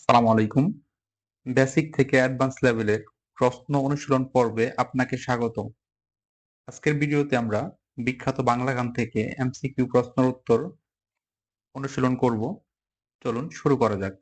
আসসালামু আলাইকুম। বেসিক থেকে অ্যাডভান্স লেভেলের প্রশ্ন অনুশীলন পর্বে আপনাকে স্বাগত আজকের ভিডিওতে আমরা বিখ্যাত বাংলা গান থেকে এমসিকিউ প্রশ্নের উত্তর অনুশীলন করব। চলুন শুরু করা যাক।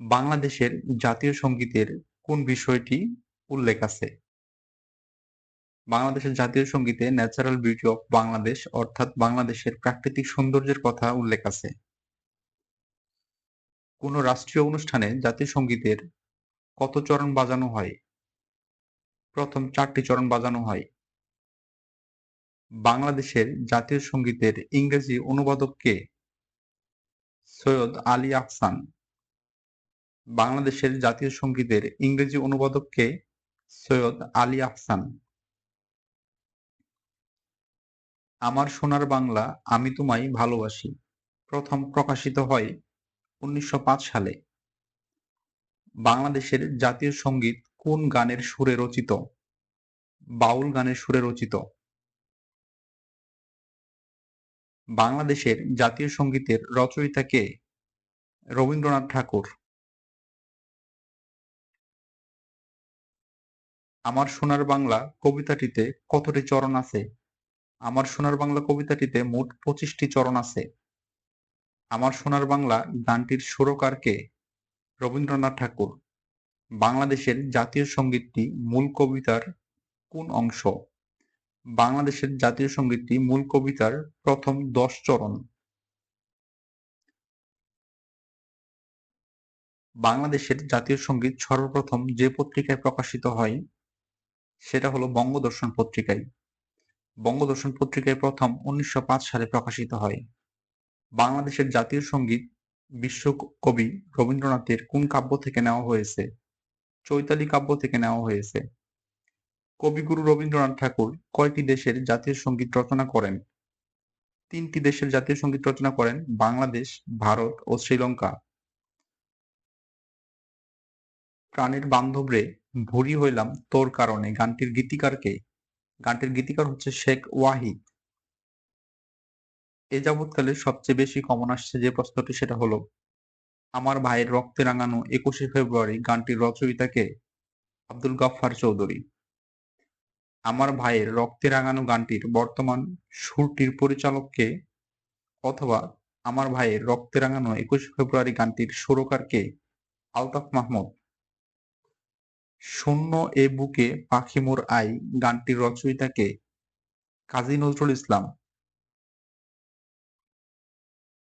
বাংলাদেশের জাতীয় সঙ্গীতের কোন বিষয়টি উল্লেখ আছে? বাংলাদেশের জাতীয় সঙ্গীতে ন্যাচারাল বিউটি অফ বাংলাদেশ অর্থাৎ বাংলাদেশের প্রাকৃতিক সৌন্দর্যের কথা উল্লেখ আছে। কোন রাষ্ট্রীয় অনুষ্ঠানে জাতীয় সঙ্গীতের কত চরণ বাজানো হয়? প্রথম চারটি চরণ বাজানো হয়। বাংলাদেশের জাতীয় সঙ্গীতের ইংরেজি অনুবাদক কে? সৈয়দ আলী আহসান। বাংলাদেশের জাতীয় সঙ্গীতের ইংরেজি অনুবাদক কে? সৈয়দ আলী আহসান। আমার সোনার বাংলা আমি তোমায় ভালোবাসি। প্রথম প্রকাশিত হয় উনিশশো পাঁচ সালে বাংলাদেশের জাতীয় সংগীত কোন গানের সুরে রচিত? বাউল গানের সুরে রচিত। বাংলাদেশের জাতীয় সঙ্গীতের রচয়িতা কে? রবীন্দ্রনাথ ঠাকুর। আমার সোনার বাংলা কবিতাটিতে কতটি চরণ আছে? আমার সোনার বাংলা কবিতাটিতে মোট পঁচিশটি চরণ আছে। আমার সোনার বাংলা গানটির সুরকার কে? রবীন্দ্রনাথ ঠাকুর। বাংলাদেশের জাতীয় সঙ্গীতটি মূল কবিতার কোন অংশ? বাংলাদেশের জাতীয় সঙ্গীতটি মূল কবিতার প্রথম দশ চরণ। বাংলাদেশের জাতীয় সংগীত সর্বপ্রথম যে পত্রিকায় প্রকাশিত হয়, সেটা হলো বঙ্গদর্শন পত্রিকায়। বঙ্গদর্শন পত্রিকায় প্রথম উনিশশো পাঁচ সালে প্রকাশিত হয়। বাংলাদেশের জাতীয় সংগীত বিশ্বকবি রবীন্দ্রনাথের কোন কাব্য থেকে নেওয়া হয়েছে? চৈতালি কাব্য থেকে নেওয়া হয়েছে। কবিগুরু রবীন্দ্রনাথ ঠাকুর কয়টি দেশের জাতীয় সংগীত রচনা করেন? তিনটি দেশের জাতীয় সংগীত রচনা করেন বাংলাদেশ, ভারত ও শ্রীলঙ্কা। প্রাণের বান্ধবরে ভুরি হইলাম তোর কারণে। গানটির গীতিকার কে গানটির গীতিকার হচ্ছে শেখ ওয়াহিদ। এ যাবৎকালে সবচেয়ে বেশি কমন আসছে যে প্রশ্নটি সেটা হলো, আমার ভাইয়ের রক্তে রাঙানো একুশে ফেব্রুয়ারি গানটির রচয়িতা কে? আব্দুল গাফফার চৌধুরী। আমার ভাইয়ের রক্তে রাঙানো গানটির বর্তমান সুরটির পরিচালক কে? অথবা, আমার ভাইয়ের রক্তে রাঙানো একুশে ফেব্রুয়ারি গানটির সুরকার কে? আলতাফ মাহমুদ। শূন্য এ বুকে পাখি মোর আই গানটির রচয়িতা কে? কাজী নজরুল ইসলাম।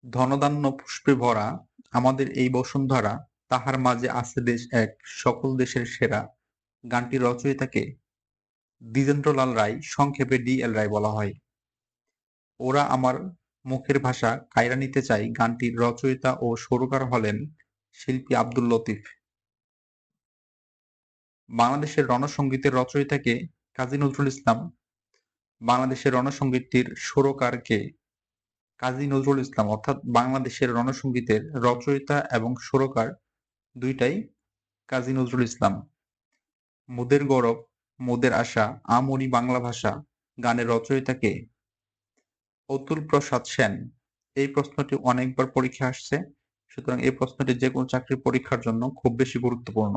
ধনধান্য পুষ্পে ভরা আমাদের এই বসুন্ধরা, তাহার মাঝে আছে দেশ এক, সকল দেশের সেরা। গানটির রচয়িতাকে দ্বিজেন্দ্রলাল রায়, সংক্ষেপে ডি এল রায় বলা হয়। ওরা আমার মুখের ভাষা কায়রা নিতে চাই, গানটির রচয়িতা ও সুরকার হলেন শিল্পী আব্দুল লতিফ। বাংলাদেশের রণসঙ্গীতের রচয়িতাকে কাজী নজরুল ইসলাম, বাংলাদেশের রণসঙ্গীতটির সুরকার কে কাজী নজরুল ইসলাম, অর্থাৎ বাংলাদেশের রণসঙ্গীতের রচয়িতা এবং সুরকার দুইটাই কাজী নজরুল ইসলাম। মোদের গৌরব, মোদের আশা আমরি বাংলা ভাষা গানের রচয়িতা কে অতুল প্রসাদ সেন, এই প্রশ্নটি অনেকবার পরীক্ষা আসছে, সুতরাং এই প্রশ্নটি যে কোনো চাকরির পরীক্ষার জন্য খুব বেশি গুরুত্বপূর্ণ।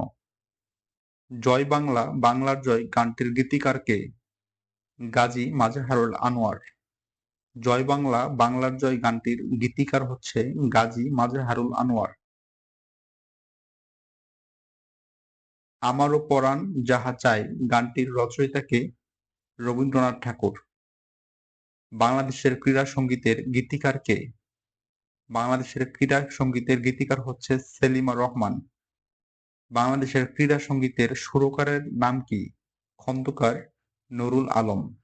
জয় বাংলা, বাংলার জয় গানটির গীতিকার কে গাজী মাজহারুল আনোয়ার। জয় বাংলা, বাংলার জয় গানটির গীতিকার হচ্ছে গাজী মাজহারুল আনোয়ার। আমারও পরাণ যাহা চাই, গানটির রচয়িতাকে রবীন্দ্রনাথ ঠাকুর। বাংলাদেশের ক্রীড়া সঙ্গীতের গীতিকার কে? বাংলাদেশের ক্রীড়া সঙ্গীতের গীতিকার হচ্ছে সেলিমা রহমান। বাংলাদেশের ক্রীড়া সঙ্গীতের সুরকারের নাম কি? খন্দকার নুরুল আলম।